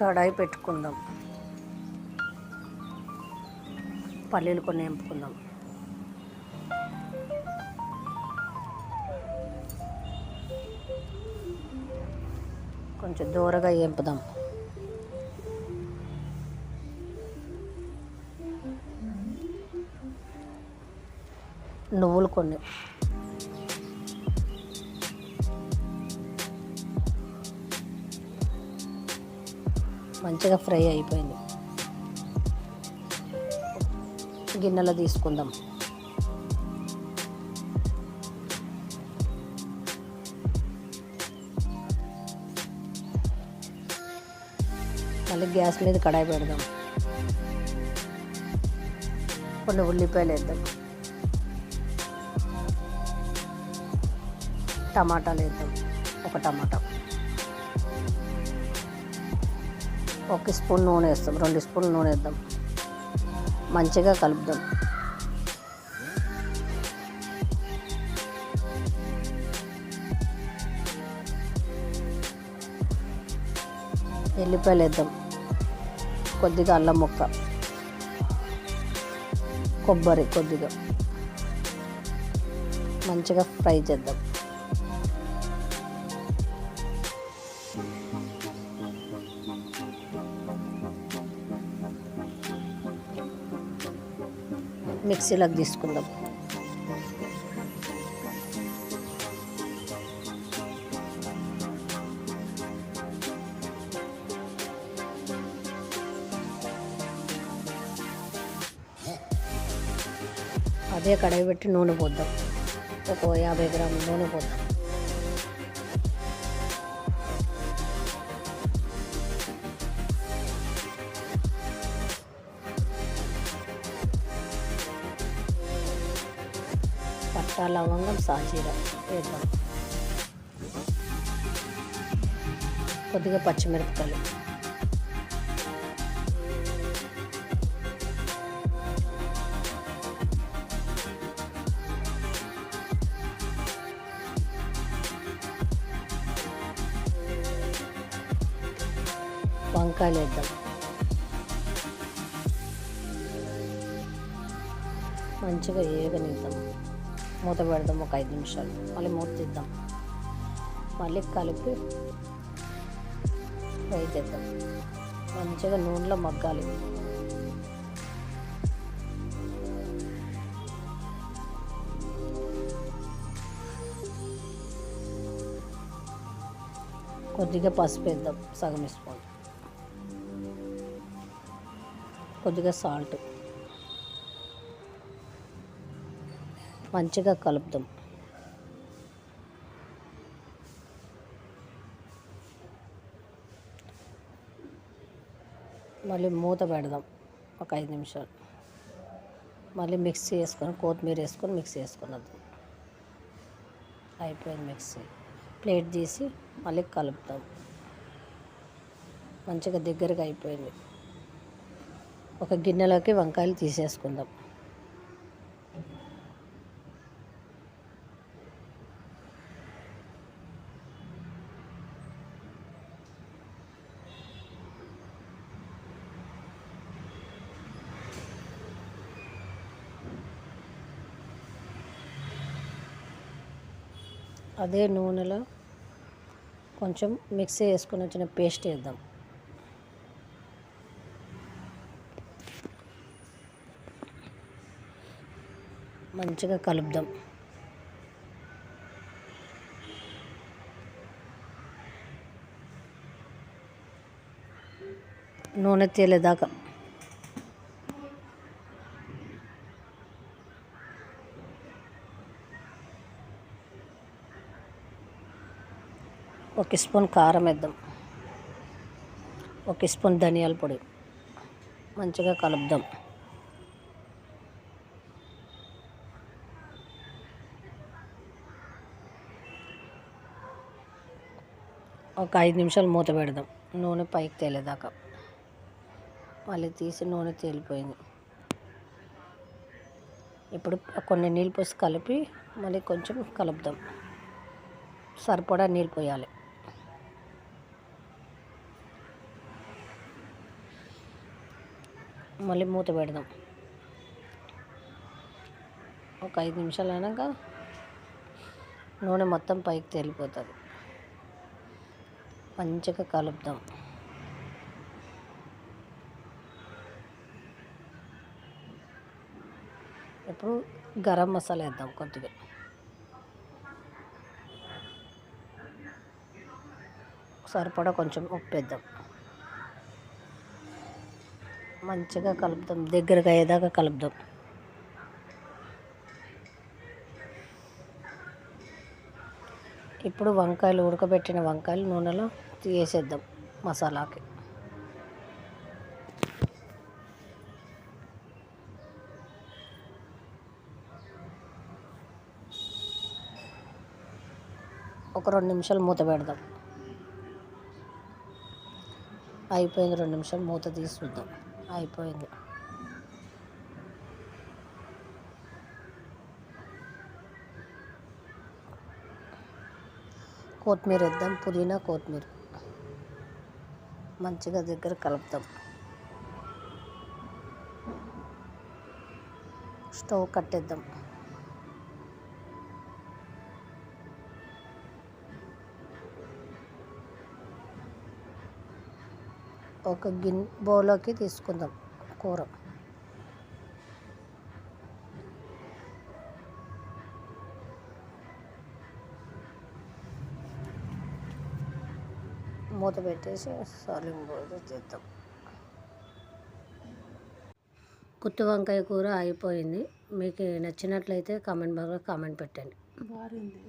కడాయి పెట్టుకుందాం. పల్లీలు కొన్ని ఎంపుకుందాం. కొంచెం దూరగా ఎంపుదాం. నువ్వులు కొన్ని. మంచిగా ఫ్రై అయిపోయింది. గిన్నెలో తీసుకుందాం. మళ్ళీ గ్యాస్ మీద కడాయి పెడదాం. కొన్ని ఉల్లిపాయలు వేద్దాం. టమాటాలు వేద్దాం. ఒక టమాటా. ఒక స్పూన్ నూనె వేస్తాం. రెండు స్పూన్లు నూనె వేద్దాం. మంచిగా కలుపుదాం. ఎల్లిపాయలు వేద్దాం. కొద్దిగా అల్లం ముక్క. కొబ్బరి కొద్దిగా. మంచిగా ఫ్రై చేద్దాం. మిక్సీలోకి తీసుకుందాం. అదే కడాయి పెట్టి నూనె పోద్దాం. ఒక యాభై గ్రాముల నూనె పోద్దాం. పట్టా లవంగం సాజీర వేద్దాం కొద్దిగా పచ్చిమిరపకాయలు వంకాయలు వేద్దాం మంచిగా ఏగనిద్దాం మూత పెడదాం ఒక ఐదు నిమిషాలు. మళ్ళీ మూత తీద్దాం మళ్ళీ కలిపి ఫ్రై చేద్దాం. మంచిగా నూనెలో మగ్గాలి. కొద్దిగా పసుపు వేద్దాం. సగం స్పూన్. కొద్దిగా సాల్ట్. మంచిగా కలుపుదాం మళ్ళీ మూత పెడదాం. ఒక ఐదు నిమిషాలు. మళ్ళీ మిక్సీ వేసుకొని కొత్తిమీర వేసుకొని మిక్సీ వేసుకున్నది అయిపోయింది మిక్సీ. ప్లేట్ తీసి మళ్ళీ కలుపుతాం. మంచిగా దగ్గరగా అయిపోయింది. ఒక గిన్నెలోకి వంకాయలు తీసేసుకుందాం. అదే నూనెలో కొంచెం మిక్సీ వేసుకుని వచ్చిన పేస్ట్ వేద్దాం. మంచిగా కలుపుదాం. నూనె తేలేదాకా ఒక స్పూన్ కారం వేద్దాం. ఒక స్పూన్ ధనియాల పొడి. మంచిగా కలుపుదాం. ఒక ఐదు నిమిషాలు మూత పెడదాం. నూనె పైకి తేలేదాకా. మళ్ళీ తీసి నూనె తేలిపోయింది. ఇప్పుడు కొన్ని నీళ్ళు పోసి కలిపి మళ్ళీ కొంచెం కలుపుదాం. సరిపడా నీళ్ళు పోయాలి. మళ్ళీ మూత పెడదాం. ఒక ఐదు నిమిషాలు అయినాక నూనె మొత్తం పైకి తేలిపోతుంది. మంచిగా కలుపుదాం. ఇప్పుడు గరం మసాలా వేద్దాం కొద్దిగా. సరిపడా కొంచెం ఉప్పు వేద్దాం. మంచిగా కలుపుదాం దగ్గరగా అయ్యేదాకా కలుపుదాం ఇప్పుడు వంకాయలు ఉడకబెట్టిన వంకాయలు నూనెలో తీసేద్దాం మసాలాకి. ఒక రెండు నిమిషాలు మూత పెడదాం. అయిపోయింది రెండు నిమిషాలు మూత తీసి చూద్దాం. అయిపోయింది. కొత్తిమీర వేద్దాం పుదీనా కొత్తిమీర. మంచిగా దగ్గర కలుపుతాం. స్టవ్ కట్టేద్దాం. ఒక గిన్నె బౌల్లోకి తీసుకుందాం కూర. మూత పెట్టేసి సాలింగ్ బౌల్ చేద్దాం. గుత్తి వంకాయ కూర అయిపోయింది. మీకు నచ్చినట్లయితే కామెంట్ బాక్స్లో కామెంట్ పెట్టండి. బాగుంది.